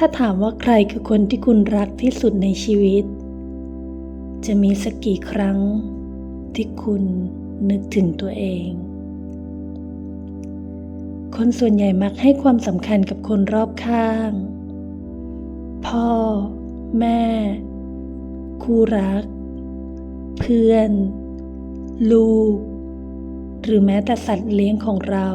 ถ้าถามว่าใครคือคนที่คุณรักที่สุดในชีวิต จะมีสักกี่ครั้งที่คุณนึกถึงตัวเอง คนส่วนใหญ่มักให้ความสำคัญกับคนรอบข้าง พ่อ แม่ คู่รัก เพื่อน ลูก หรือแม้แต่สัตว์เลี้ยงของเรา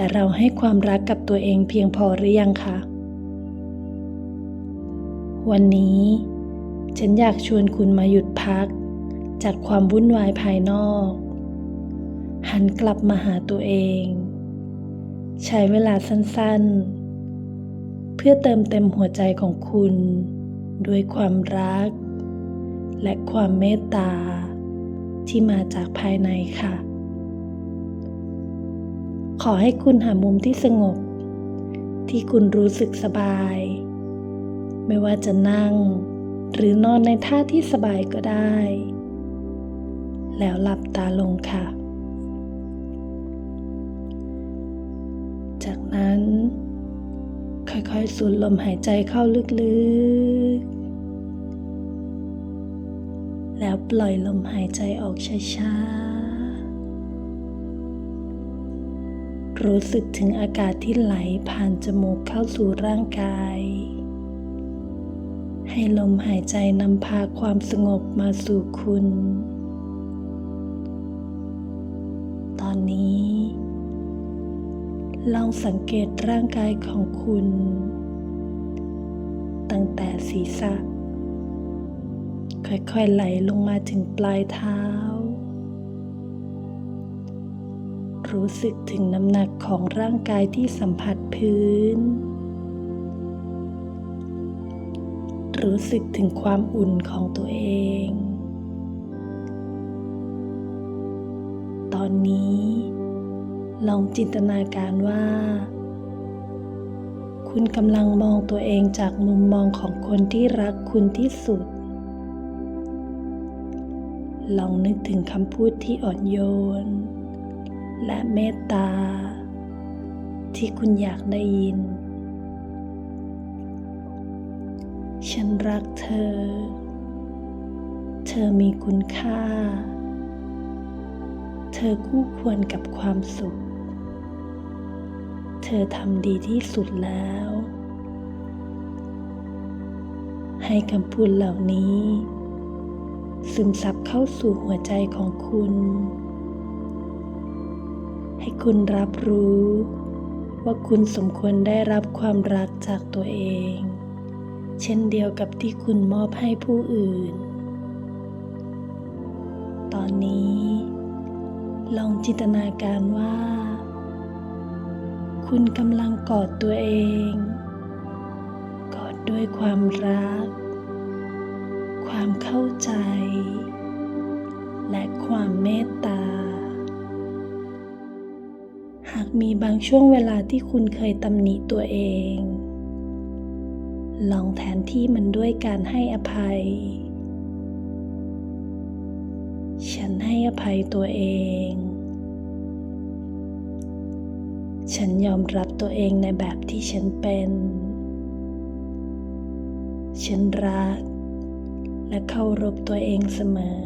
แต่เราให้ความรักกับตัวเองเพียงพอหรือยังคะ วันนี้ ฉันอยากชวนคุณมาหยุดพัก จากความวุ่นวายภายนอก หันกลับมาหาตัวเอง ใช้เวลาสั้นๆ เพื่อเติมเต็มหัวใจของคุณ ด้วยความรัก และความเมตตาที่มาจากภายในค่ะ ขอให้คุณหามุมที่สงบ ที่คุณรู้สึกสบาย ไม่ว่าจะนั่ง หรือนอนในท่าที่สบายก็ได้ แล้วหลับตาลงค่ะ จากนั้นค่อยๆ สูดลมหายใจเข้าลึกๆ แล้วปล่อยลมหายใจออกช้าๆ รู้สึกถึงอากาศที่ไหลผ่านจมูกเข้าสู่ร่างกาย ให้ลมหายใจนำพาความสงบมาสู่คุณ ตอนนี้ ลองสังเกตร่างกายของคุณ ตั้งแต่ศีรษะ ค่อยๆไหลลงมาถึงปลายเท้า รู้สึกถึงน้ำหนักของร่างกายที่สัมผัสพื้น รู้สึกถึงความอุ่นของตัวเอง ตอนนี้ ลองจินตนาการว่า คุณกำลังมองตัวเองจากมุมมองของคนที่รักคุณที่สุดลองนึกถึงคำพูดที่อ่อนโยน และเมตตา ที่คุณอยากได้ยิน ฉันรักเธอ เธอมีคุณค่า เธอคู่ควรกับความสุข เธอทำดีที่สุดแล้ว ให้คำพูดเหล่านี้ ซึมซับเข้าสู่หัวใจของคุณ ให้คุณรับรู้ ว่าคุณสมควรได้รับความรักจากตัวเอง เช่นเดียวกับที่คุณมอบให้ผู้อื่น ตอนนี้ ลองจินตนาการว่า คุณกำลังกอดตัวเอง กอดด้วยความรัก ความเข้าใจ และความเมตตา มีบางช่วงเวลาที่คุณเคยตำหนิตัวเอง ลองแทนที่มันด้วยการให้อภัย ฉันให้อภัยตัวเอง ฉันยอมรับตัวเองในแบบที่ฉันเป็น ฉันรักและเคารพตัวเองเสมอ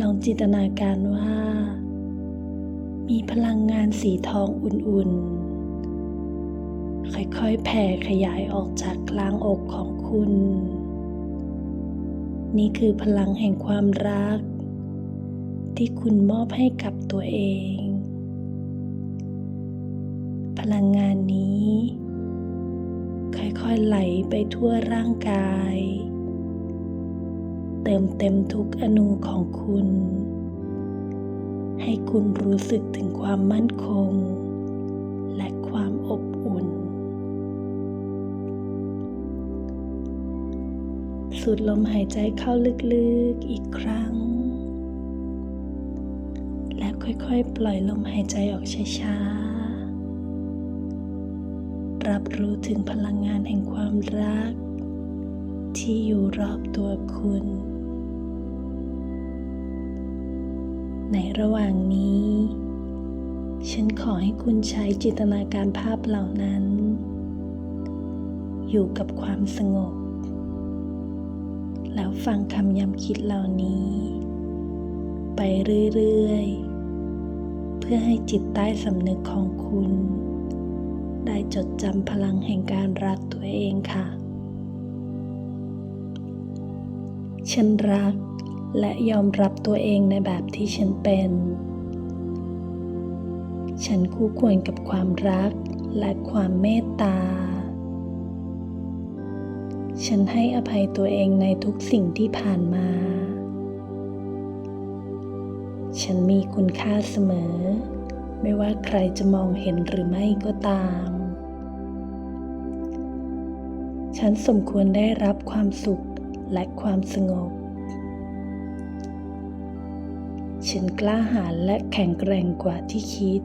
ลองจินตนาการว่า มีพลังงานสีทองอุ่นๆ ค่อยๆ แผ่ขยายออกจากกลางอกของคุณ นี่คือพลังแห่งความรัก ที่คุณมอบให้กับตัวเอง พลังงานนี้ ค่อยๆ ไหลไปทั่วร่างกาย เติมเต็มทุกอนูของคุณ ให้คุณรู้สึกถึงความมั่นคง และความอบอุ่น สูดลมหายใจเข้าลึกๆอีกครั้ง และค่อยๆ ปล่อยลมหายใจออกช้าๆ รับรู้ถึงพลังงานแห่งความรักที่อยู่รอบตัวคุณ ในระหว่างนี้ ฉันขอให้คุณใช้จินตนาการภาพเหล่านั้น อยู่กับความสงบ แล้วฟังคำย้ำคิดเหล่านี้ ไปเรื่อยๆ เพื่อให้จิตใต้สำนึกของคุณ ได้จดจำพลังแห่งการรักตัวเองค่ะ ฉันรัก และยอมรับตัวเองในแบบที่ฉันเป็น ฉันคู่ควรกับความรักและความเมตตา ฉันให้อภัยตัวเองในทุกสิ่งที่ผ่านมา ฉันมีคุณค่าเสมอ ไม่ว่าใครจะมองเห็นหรือไม่ก็ตาม ฉันสมควรได้รับความสุขและความสงบ ฉันกล้าหาญและแข็งแกร่งกว่าที่คิด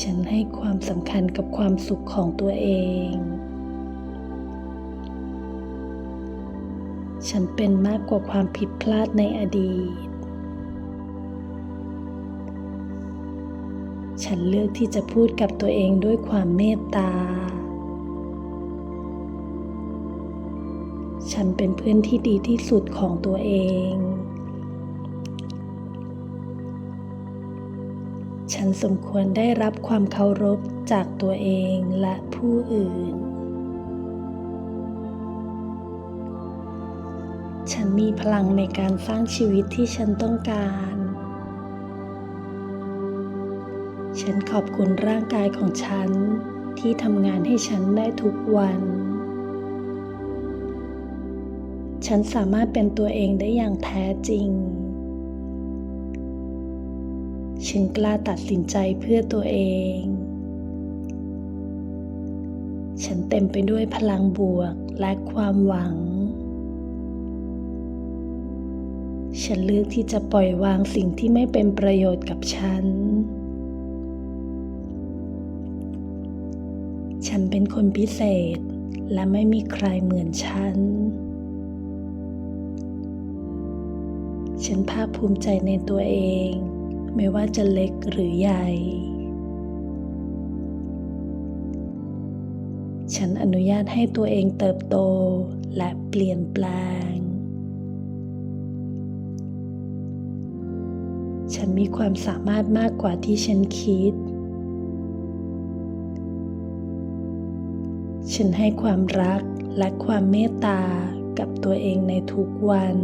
ฉันให้ความสำคัญกับความสุขของตัวเอง ฉันเป็นมากกว่าความผิดพลาดในอดีต ฉันเลือกที่จะพูดกับตัวเองด้วยความเมตตา ฉันเป็นเพื่อนที่ดีที่สุดของตัวเอง ฉันสมควรได้รับความเคารพจากตัวเองและผู้อื่น ฉันมีพลังในการสร้างชีวิตที่ฉันต้องการฉันขอบคุณร่างกายของฉันที่ทำงานให้ฉันได้ทุกวัน ฉันสามารถเป็นตัวเองได้อย่างแท้จริง ฉันกล้าตัดสินใจเพื่อตัวเอง ฉันเต็มไปด้วยพลังบวกและความหวัง ฉันเลือกที่จะปล่อยวางสิ่งที่ไม่เป็นประโยชน์กับฉัน ฉันเป็นคนพิเศษและไม่มีใครเหมือนฉัน ฉันภาคภูมิใจในตัวเอง ไม่ว่าจะเล็กหรือใหญ่ ฉันอนุญาตให้ตัวเองเติบโตและเปลี่ยนแปลง ฉันมีความสามารถมากกว่าที่ฉันคิด ฉันให้ความรักและความเมตตากับตัวเองในทุกวัน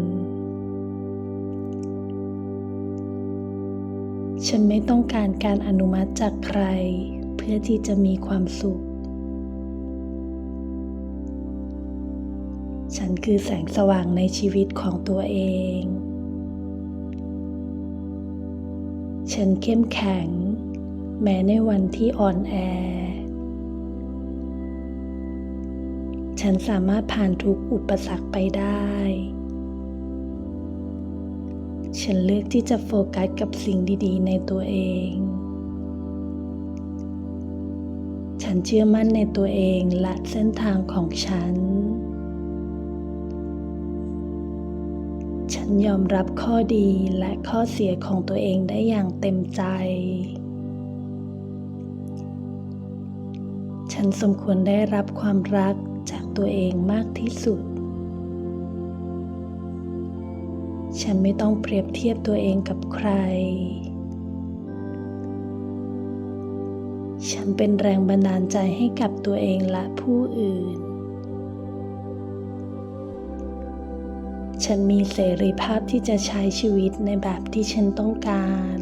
ฉันไม่ต้องการการอนุมัติจากใคร เพื่อที่จะมีความสุข ฉันคือแสงสว่างในชีวิตของตัวเอง ฉันเข้มแข็ง แม้ในวันที่อ่อนแอ ฉันสามารถผ่านทุกอุปสรรคไปได้ ฉันเลือกที่จะโฟกัสกับสิ่งดีๆ ในตัวเอง ฉันเชื่อมั่นในตัวเองและเส้นทางของฉัน ฉันยอมรับข้อดีและข้อเสียของตัวเองได้อย่างเต็มใจ ฉันสมควรได้รับความรักจากตัวเองมากที่สุด ฉันไม่ต้องเปรียบเทียบตัวเองกับใคร ฉันเป็นแรงบันดาลใจให้กับตัวเองและผู้อื่น ฉันมีเสรีภาพที่จะใช้ชีวิตในแบบที่ฉันต้องการ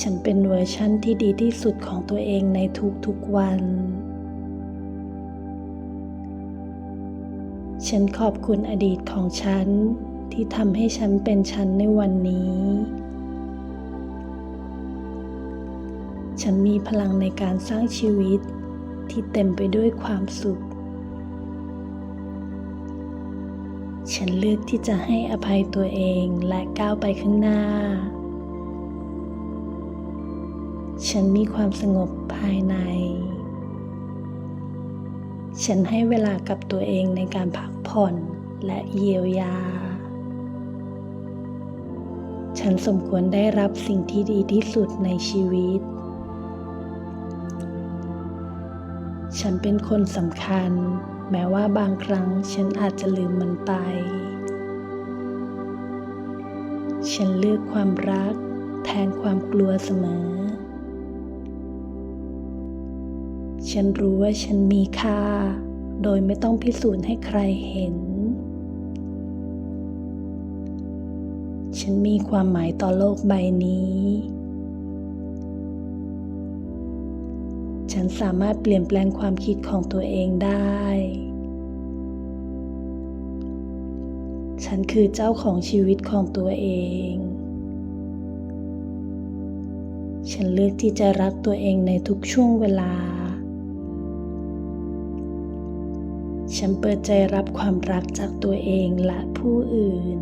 ฉันเป็นเวอร์ชั่นที่ดีที่สุดของตัวเองในทุกๆวัน ฉันขอบคุณอดีตของฉัน ที่ทำให้ฉันเป็นฉันในวันนี้ ฉันมีพลังในการสร้างชีวิตที่เต็มไปด้วยความสุข ฉันเลือกที่จะให้อภัยตัวเองและก้าวไปข้างหน้า ฉันมีความสงบภายใน ฉันให้เวลากับตัวเองในการพักผ่อนและเยียวยา ฉันสมควรได้รับสิ่งที่ดีที่สุดในชีวิต ฉันเป็นคนสำคัญ แม้ว่าบางครั้งฉันอาจจะลืมมันไป ฉันเลือกความรักแทนความกลัวเสมอ ฉันรู้ว่าฉันมีค่า โดยไม่ต้องพิสูจน์ให้ใครเห็น ฉันมีความหมายต่อโลกใบนี้ ฉันสามารถเปลี่ยนแปลงความคิดของตัวเองได้ ฉันคือเจ้าของชีวิตของตัวเองฉันเลือกที่จะรักตัวเองในทุกช่วงเวลา ฉันเปิดใจรับความรักจากตัวเองและผู้อื่น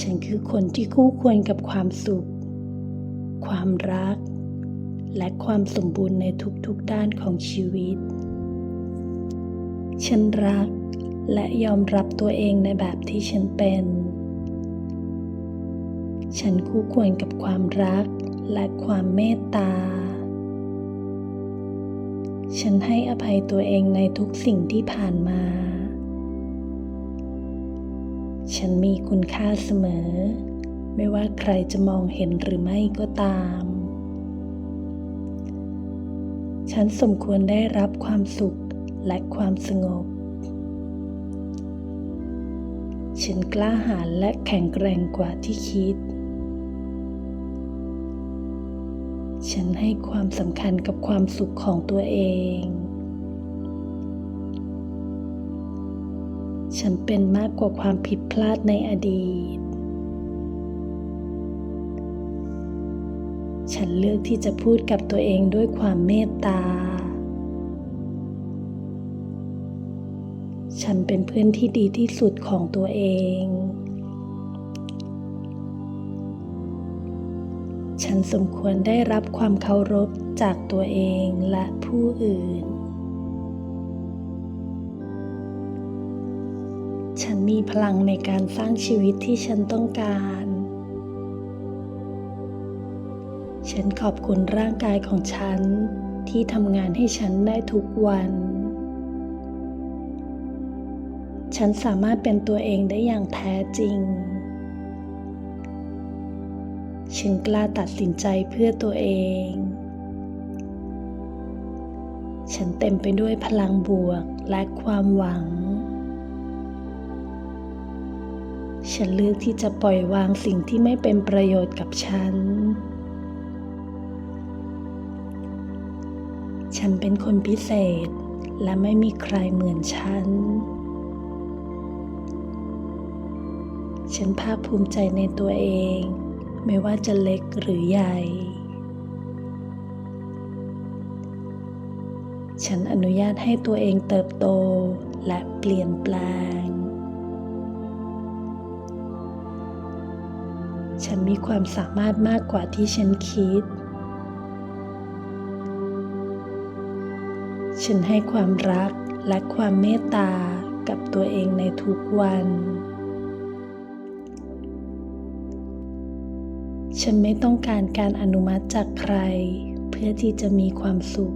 ฉันคือคนที่คู่ควรกับความสุข ความรัก และความสมบูรณ์ในทุกๆด้านของชีวิต ฉันรักและยอมรับตัวเองในแบบที่ฉันเป็น ฉันคู่ควรกับความรักและความเมตตา ฉันให้อภัยตัวเองในทุกสิ่งที่ผ่านมา ฉันมีคุณค่าเสมอ ไม่ว่าใครจะมองเห็นหรือไม่ก็ตาม ฉันสมควรได้รับความสุขและความสงบ ฉันกล้าหาญและแข็งแกร่งกว่าที่คิด ฉันให้ความสำคัญกับความสุขของตัวเอง ฉันเป็นมากกว่าความผิดพลาดในอดีต ฉันเลือกที่จะพูดกับตัวเองด้วยความเมตตา ฉันเป็นเพื่อนที่ดีที่สุดของตัวเอง ฉันสมควรได้รับความเคารพจากตัวเองและผู้อื่น ฉันมีพลังในการสร้างชีวิตที่ฉันต้องการ ฉันขอบคุณร่างกายของฉันที่ทำงานให้ฉันได้ทุกวัน ฉันสามารถเป็นตัวเองได้อย่างแท้จริง ฉันกล้าตัดสินใจเพื่อตัวเอง ฉันเต็มไปด้วยพลังบวกและความหวัง ฉันเลือกที่จะปล่อยวางสิ่งที่ไม่เป็นประโยชน์กับฉัน ฉันเป็นคนพิเศษและไม่มีใครเหมือนฉัน ฉันภาคภูมิใจในตัวเอง ไม่ว่าจะเล็กหรือใหญ่ ฉันอนุญาตให้ตัวเองเติบโตและเปลี่ยนแปลง ฉันมีความสามารถมากกว่าที่ฉันคิด ฉันให้ความรักและความเมตตากับตัวเองในทุกวัน ฉันไม่ต้องการการอนุมัติจากใคร เพื่อที่จะมีความสุข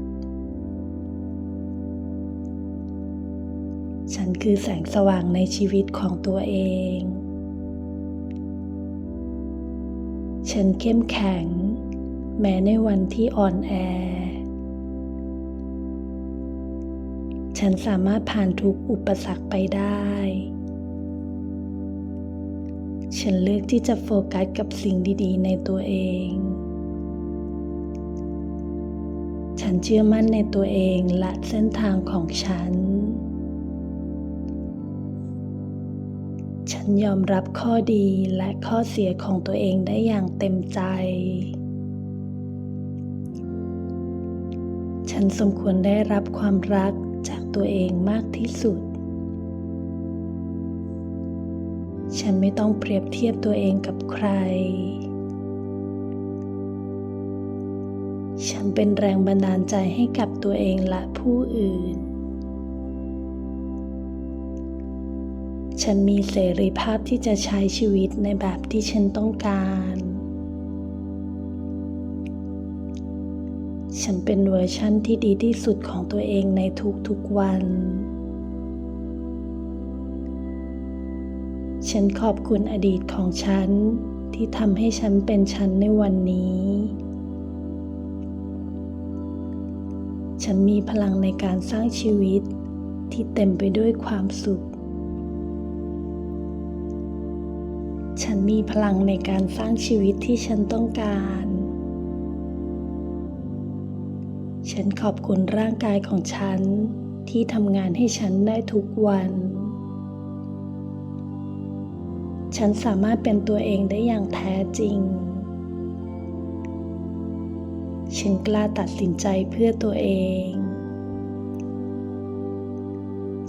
ฉันคือแสงสว่างในชีวิตของตัวเอง ฉันเข้มแข็ง แม้ในวันที่อ่อนแอ ฉันสามารถผ่านทุกอุปสรรคไปได้ ฉันเลือกที่จะโฟกัสกับสิ่งดีๆ ในตัวเอง ฉันเชื่อมั่นในตัวเองและเส้นทางของฉัน ฉันยอมรับข้อดีและข้อเสียของตัวเองได้อย่างเต็มใจ ฉันสมควรได้รับความรักจากตัวเองมากที่สุด ฉันไม่ต้องเปรียบเทียบตัวเองกับใคร ฉันเป็นแรงบันดาลใจให้กับตัวเองและผู้อื่น ฉันมีเสรีภาพที่จะใช้ชีวิตในแบบที่ฉันต้องการ ฉันเป็นเวอร์ชั่นที่ดีที่สุดของตัวเองในทุกๆวัน ฉันขอบคุณอดีตของฉัน ที่ทำให้ฉันเป็นฉันในวันนี้ ฉันมีพลังในการสร้างชีวิตที่เต็มไปด้วยความสุข ฉันมีพลังในการสร้างชีวิตที่ฉันต้องการ ฉันขอบคุณร่างกายของฉันที่ทำงานให้ฉันได้ทุกวัน ฉันสามารถเป็นตัวเองได้อย่างแท้จริง ฉันกล้าตัดสินใจเพื่อตัวเอง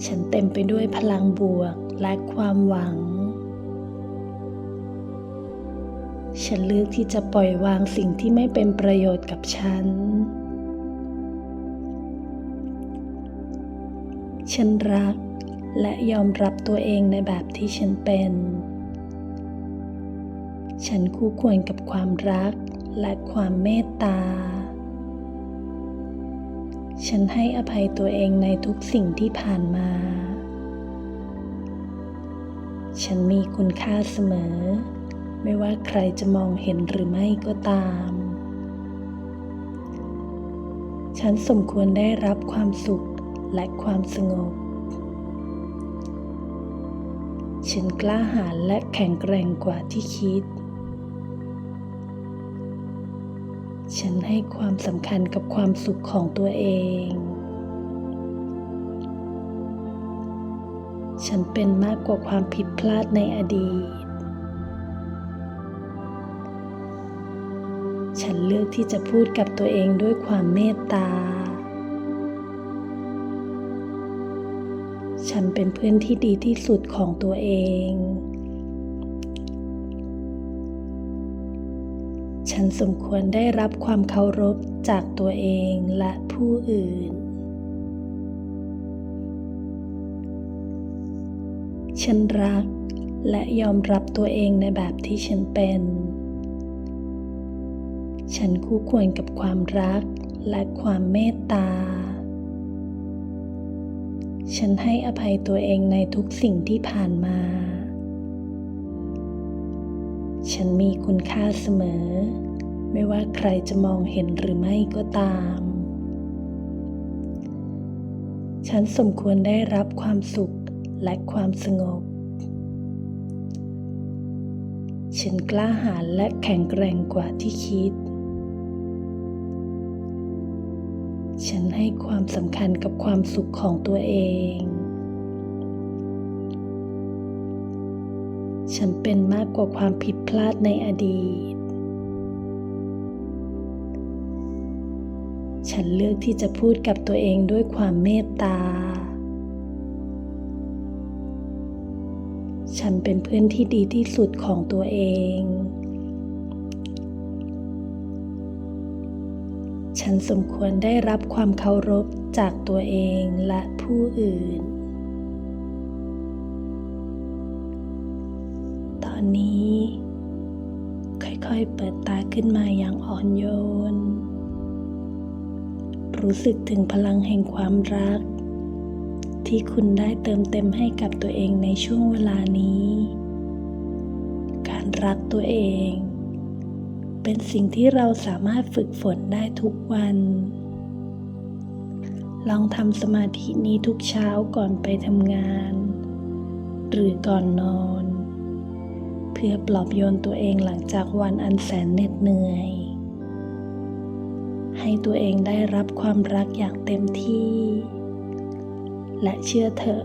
ฉันเต็มไปด้วยพลังบวกและความหวัง ฉันเลือกที่จะปล่อยวางสิ่งที่ไม่เป็นประโยชน์กับฉัน ฉันรักและยอมรับตัวเองในแบบที่ฉันเป็น ฉันคู่ควรกับความรักและความเมตตา ฉันให้อภัยตัวเองในทุกสิ่งที่ผ่านมา ฉันมีคุณค่าเสมอ ไม่ว่าใครจะมองเห็นหรือไม่ก็ตาม ฉันสมควรได้รับความสุขและความสงบ ฉันกล้าหาญและแข็งแกร่งกว่าที่คิด ให้ความสำคัญกับความสุขของตัวเอง ฉันเป็นมากกว่าความผิดพลาดในอดีต ฉันเลือกที่จะพูดกับตัวเองด้วยความเมตตา ฉันเป็นเพื่อนที่ดีที่สุดของตัวเอง ฉันสมควรได้รับความเคารพจากตัวเองและผู้อื่น ฉันรักและยอมรับตัวเองในแบบที่ฉันเป็น ฉันคู่ควรกับความรักและความเมตตา ฉันให้อภัยตัวเองในทุกสิ่งที่ผ่านมา ฉันมีคุณค่าเสมอ ไม่ว่าใครจะมองเห็นหรือไม่ก็ตาม ฉันสมควรได้รับความสุขและความสงบ ฉันกล้าหาญและแข็งแกร่งกว่าที่คิด ฉันให้ความสำคัญกับความสุขของตัวเอง ฉันเป็นมากกว่าความผิดพลาดในอดีต ฉันเลือกที่จะพูดกับตัวเองด้วยความเมตตา ฉันเป็นเพื่อนที่ดีที่สุดของตัวเอง ฉันสมควรได้รับความเคารพจากตัวเองและผู้อื่น ตอนนี้ ค่อยๆ เปิดตาขึ้นมาอย่างอ่อนโยน รู้สึกถึงพลังแห่งความรัก ที่คุณได้เติมเต็มให้กับตัวเองในช่วงเวลานี้ การรักตัวเอง เป็นสิ่งที่เราสามารถฝึกฝนได้ทุกวัน ลองทำสมาธินี้ทุกเช้าก่อนไปทำงาน หรือก่อนนอน เพื่อปลอบโยนตัวเองหลังจากวันอันแสนเหน็ดเหนื่อย ให้ตัวเองได้รับความรักอย่างเต็มที่ และเชื่อเถอะ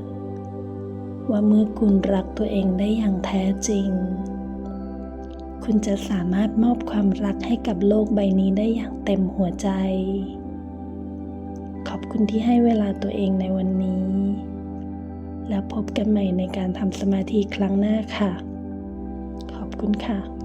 ว่าเมื่อคุณรักตัวเองได้อย่างแท้จริง คุณจะสามารถมอบความรักให้กับโลกใบนี้ได้อย่างเต็มหัวใจ ขอบคุณที่ให้เวลาตัวเองในวันนี้ แล้วพบกันใหม่ในการทำสมาธิครั้งหน้าค่ะ ขอบคุณค่ะ